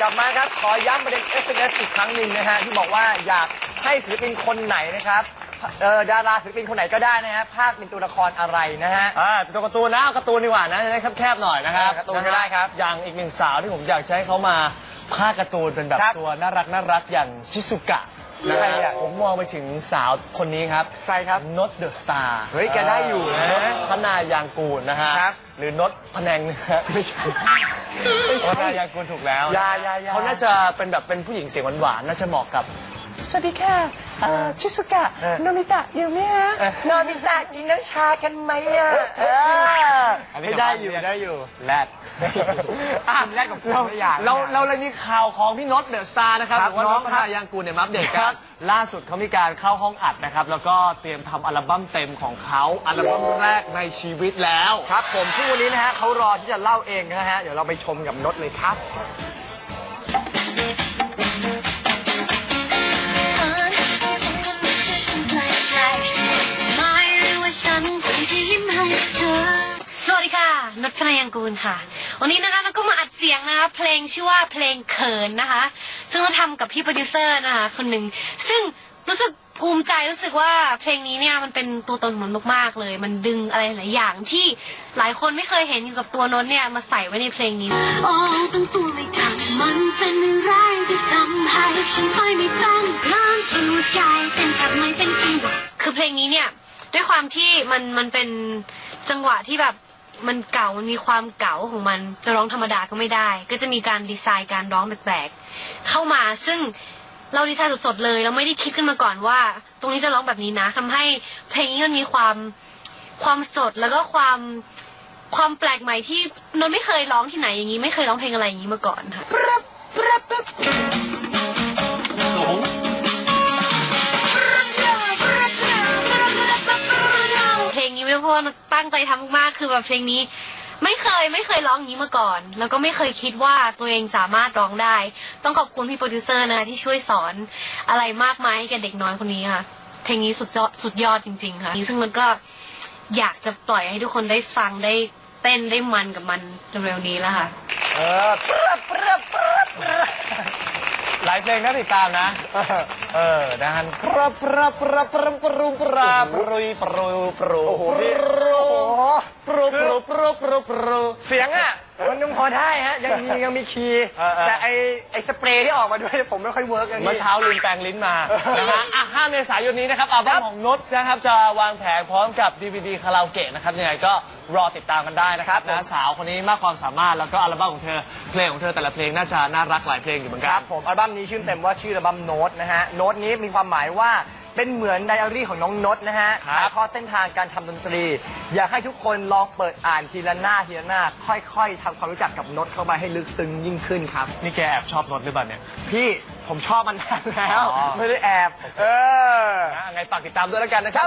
กลับมาครับ ขอย้ำประเด็น SMS อีกครั้งหนึ่งนะฮะที่บอกว่าอยากให้ศิลปินคนไหนนะครับเออดาราศิลปินคนไหนก็ได้นะฮะภาคเป็นตัวละครอะไรนะฮะ อ่าเป็นตัวการ์ตูนนะเอาการ์ตูนดีกว่านะจะได้แคบๆหน่อยนะครับเออการ์ตูนก็ได้ครับ อย่างอีกหนึ่งสาวที่ผมอยากจะให้เขามาภาคการ์ตูนเป็นแบบครับ ตัวน่ารักน่ารักอย่างชิซุกะนะใครฮะอะผมมองไปถึงสาวคนนี้ครับ ใครครับ นดเดอะสตาร์เฮ้ยแกได้อยู่นะพนายางกูลนะฮะ ครับ หรือนดพะแนงนะฮะ ไม่ใช่พนายางกูลถูกแล้วยายายาเขาน่าจะเป็นแบบเป็นผู้หญิงเสียงหวานๆน่าจะเหมาะกับสวัสดีค่ะเอ่อชิซุกะเออโนมิตะอยู่ไหมฮะนอนมิตากินน้ำชากันไหมอะเอออันนี้ไม่ได้อยู่เดี๋ยวได้อยู่แรดอะแรกกับคุณเราไม่อยากเราเราเลยมีข่าวของพี่นศเดอะสตาร์นะครับคหรับรือว่าน้น้อองงคพรับนายางกูลเนี่ยมาอัปเดตคกัรันบล่าสุดเขามีการเข้าห้องอัดนะครับ แล้วก็เตรียมทำอัลบั้มเต็มของเขาอัลบั้มแรกในชีวิตแล้ว ครับผมซึ่งวันนี้นะฮะเขารอที่จะเล่าเองนะฮะเดี๋ยวเราไปชชมกับนดเลยครับ นัทพนยังกูลค่ะ วันนี้นะคะเราก็มาอัดเสียงนะคะเพลงชื่อว่าเพลงเขินนะคะ ซึ่งเราทำกับพี่โปรดิวเซอร์นะคะคนหนึ่งซึ่งรู้สึกภูมิใจรู้สึกว่าเพลงนี้เนี่ยมันเป็นตัวตนของนนท์มากๆเลย มันดึงอะไรหลายอย่างที่หลายคนไม่เคยเห็นอยู่กับตัวนนท์เนี่ยมาใส่ไว้ในเพลงนี้โอ้ตั้งตัวไม่ทันมันเป็นอะไรที่ทำให้ฉันไม่มีเป็นเรื่องจูใจเป็นแบบไม่เป็นจริงหรอกคือเพลงนี้เนี่ยด้วยความที่มันมันเป็นจังหวะที่แบบ มันเก่ามันมีความเก่าของมันจะร้องธรรมดาก็ไม่ได้ ก็จะมีการดีไซน์การร้องแปลกๆเข้ามาซึ่งเราดีไซน์สดๆเลย เราไม่ได้คิดกันมาก่อนว่า ตรงนี้จะร้องแบบนี้นะทำให้เพลงนี้มันมีความความสดแล้วก็ความความแปลกใหม่ที่นนท์ไม่เคยร้องที่ไหนอย่างนี้ ไม่เคยร้องเพลงอะไรอย่างนี้มาก่อนค่ะ ราะว่าตั้งใจทำมากๆคือแบบเพลงนี้ ไม่เคยไม่เคยร้องอย่างนี้มาก่อน แล้วก็ไม่เคยคิดว่าตัวเองสามารถร้องได้ ต้องขอบคุณพี่โปรดิวเซอร์นะที่ช่วยสอนอะไรมากมายให้แกเด็กน้อยคนนี้ค่ะ เพลงนี้สุดยอดสุดยอดจริง ๆ ค่ะซึ่งมันก็อยากจะปล่อยให้ทุกคนได้ฟังได้เต้นได้มันกับมันเร็วๆนี้แล้วค่ะ เออเปรี้ยเปรี้ยเปรี้ยเปรี้ย หลายเพลงน่าติดตามนะ เออนะฮะปรับปรับปรับปรับปรุงปรับปรุยปรุปรุโอ้โหพี่ปรุโอ้โหปรุปรุปรุปรุปรุเสียงอะมันยังพอได้ฮะยังมียังมีคีย์เออเออแต่ไอไอสเปรย์ที่ออกมาด้วยผมไม่ค่อยเวิร์กอย่างเมื่อนี้เช้าลืมแปรงลิ้นมานะฮะอะ 5 เมษายนนี้นะครับอัลบั้มของนดนะครับจะวางแผงพร้อมกับดีวดีคาราโอเกะนะครับยังไงก็รอติดตามกันได้นะครับนะสาวคนนี้มากความสามารถแล้วก็อัลบั้มของเธอเพลงของเธอแต่ละเพลงน่าจะน่ารักหลายเพลงอยู่เหมือนคกัรัน บผมอัลบั้มนี้ชื่อเต็มว่าชื่ออัลบั้มโน้ตนะฮะโน้ตนี้มีความหมายว่า เป็นเหมือนไดอารี่ของน้องโน้ตนะฮะครับ ถ่ายทอดเส้นทางการทำดนตรี อยากให้ทุกคนลองเปิดอ่านทีละหน้าทีละหน้า ค่อยๆทำความรู้จักกับโน้ตเข้าไปให้ลึกซึ้งยิ่งขึ้นครับ นี่แกแอบชอบนดหรือเปล่าเนี่ย พี่ผมชอบมันนานแล้ว อ๋อ ไม่ได้แอบ เออ นะยังไงฝากติดตามด้วยแล้วกันนะครับ